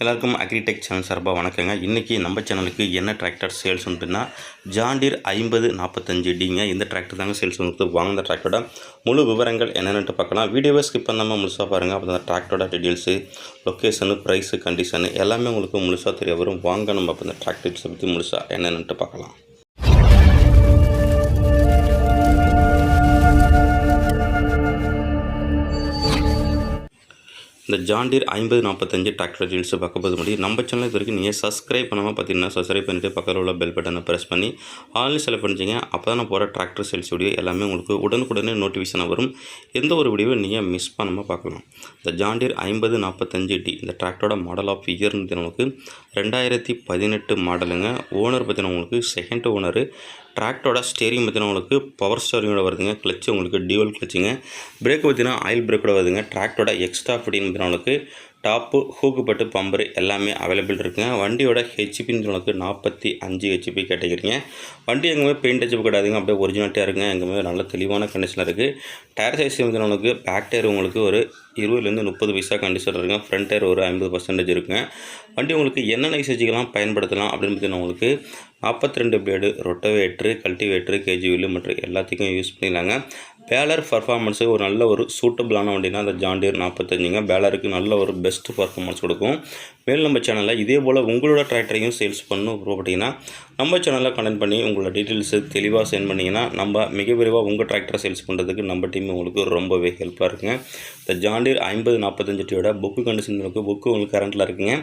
எல்லாருக்கும் agritech channel சார்பாக வணக்கங்க. இன்றைக்கி நம்ம சேனலுக்கு என்ன டிராக்டர் சேல்ஸ் வந்துட்டுன்னா ஜாண்டிர் ஐம்பது நாற்பத்தஞ்சு டிங்க இந்த டிராக்டர் தாங்க சேல்ஸ் வந்து வாங்க டிராக்டரோட முழு விவரங்கள் என்னென்னு பார்க்கலாம். வீடியோவை ஸ்கிப் பண்ணாமல் முழுசாக பாருங்கள் அப்போ அந்த டிராக்டரோட டீட்டெயில்ஸு லொக்கேஷனு ப்ரைஸு கண்டிஷனு எல்லாமே உங்களுக்கு முழுசாக தெரிய வரும். வாங்க நம்ம அப்போ இந்த டிராக்டர்ஸை பற்றி முழுசாக என்னென்னுட்டு பார்க்கலாம். இந்த ஜாண்டீர் ஐம்பது நாற்பத்தஞ்சு டிராக்டர் டீல்ஸ் பார்க்க போது முடியும் நம்ம சேனல் இது வரைக்கும் நீங்கள் சப்ஸ்கிரைப் பண்ணாமல் பார்த்தீங்கன்னா சப்ஸ்கிரைப் பண்ணிட்டு பக்கத்தில் உள்ள பெல் பட்டனை ப்ரெஸ் பண்ணி ஆன்லைன் செலக்ட் பண்ணிச்சிங்க அப்போ தான் நான் போகிற டிராக்டர் சேல்ஸ் வீடியோ எல்லாமே உங்களுக்கு உடனுக்குடனே நோட்டிஃபிகேஷன் வரும். எந்த ஒரு வீடியோவை நீங்கள் மிஸ் பண்ணாமல் பார்க்கலாம். இந்த ஜாண்டீர் ஐம்பது நாற்பத்தஞ்சு டி இந்த டிராக்டரோட மாடல் ஆஃப் இயர்னு உங்களுக்கு ரெண்டாயிரத்தி பதினெட்டு மாடலுங்க ஓனர் பார்த்தீங்கன்னா உங்களுக்கு செகண்ட் ஓனரு டிராக்டரோட ஸ்டேரிங் பார்த்தீங்கன்னா உங்களுக்கு பவர் ஸ்டேரிங்கோட வருதுங்க. கிளச்சு உங்களுக்கு டியூவல் கிளச்சுங்க பிரேக் பார்த்தீங்கன்னா ஆயில் பிரேக்கோட வருதுங்க. டிராக்டரோட எக்ஸ்ட்ரா ஃபிட்டிங் பார்த்தீங்கன்னா உங்களுக்கு டாப்பு ஹூக்குப்பட்டு பம்பர் எல்லாமே அவைலபிள் இருக்குங்க. வண்டியோட ஹெச்பின்னு உங்களுக்கு நாற்பத்தி அஞ்சு ஹெச்பி கேட்டுக்கிறீங்க வண்டி எங்கேயுமே பெயிண்ட் ஹெச்பி கிடையாதுங்க அப்படியே ஒரிஜினாலிட்டியாக இருக்குங்க எங்கேயுமே நல்ல தெளிவான கண்டிஷனில் இருக்குது டயர் சைஸ் வந்து பேக் டயர் உங்களுக்கு ஒரு இருபதுலேருந்து முப்பது பைசா கண்டிஷன் இருக்குங்க. ஃப்ரண்ட் டயர் ஒரு ஐம்பது பர்சன்டேஜ் இருக்குங்க. வண்டி உங்களுக்கு என்னென்ன யூசேஜுக்கெல்லாம் பயன்படுத்தலாம் அப்படின்னு பார்த்தீங்கன்னா உங்களுக்கு நாற்பத்தி ரெண்டு பிளேடு ரொட்டவேட்ரு கல்டிவேட்ரு கேஜி வில்லு மற்றும் எல்லாத்துக்கும் யூஸ் பண்ணிடலாங்க. பேலர் பர்ஃபார்மன்ஸு ஒரு நல்ல ஒரு சூட்டபிளான வண்டினா அந்த ஜாண்டியர் நாற்பத்தஞ்சுங்க பேலருக்கு நல்ல ஒரு பெஸ்ட் பர்ஃபார்மன்ஸ் கொடுக்கும். மேலும் நம்ம சேனலில் இதே போல் உங்களோட டிராக்டரையும் சேல்ஸ் பண்ணணும் விருப்பப்பட்டீங்கன்னா நம்ம சேனலில் கனெக்ட் பண்ணி உங்களோட டீட்டெயில்ஸு தெளிவாக சென்ட் பண்ணிங்கன்னா நம்ம மிக விரைவாக உங்கள் டிராக்டரை சேல்ஸ் பண்ணுறதுக்கு நம்ம டீம் உங்களுக்கு ரொம்பவே ஹெல்ப்பாக இருக்குங்க. இந்த ஜாண்டியர் ஐம்பது நாற்பத்தஞ்சு டியோட புக்கு கண்டிஷன் இருக்குது புக்கு உங்களுக்கு கரண்ட்டில் இருக்குங்க.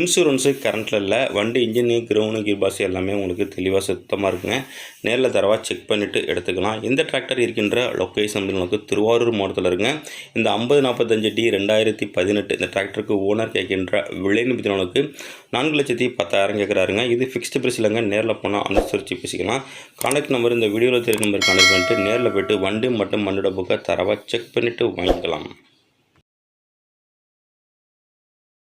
இன்சூரன்ஸு கரண்ட்டில் இல்லை வண்டி இன்ஜினு கிரவுனு கீர்பாஸ் எல்லாமே உங்களுக்கு தெளிவாக சுத்தமாக இருக்குங்க. நேரில் தரவாக செக் பண்ணிவிட்டு எடுத்துக்கலாம். இந்த டிராக்டர் இருக்கின்ற லொக்கேஷன் அப்படின்னு நமக்கு திருவாரூர் மாவட்டத்தில் இருங்க இந்த ஐம்பது நாற்பத்தஞ்சு டி ரெண்டாயிரத்தி பதினெட்டு இந்த டிராக்டருக்கு ஓனர் கேட்கின்ற விலைன்னு பற்றி நமக்கு நான்கு லட்சத்தி பத்தாயிரம் கேட்குறாருங்க. இது ஃபிக்ஸ்டு ப்ரைஸ் இல்லைங்க. நேரில் போனால் அனுசரித்து பேசிக்கலாம். கான்டாக்ட் நம்பர் இந்த வீடியோவில் தெரிய நம்பர் கான்டாக்ட் பண்ணிட்டு நேரில் போய்ட்டு வண்டி மட்டும் மண்ணோட புக்கை தரவாக செக் பண்ணிவிட்டு வாங்கிக்கலாம்.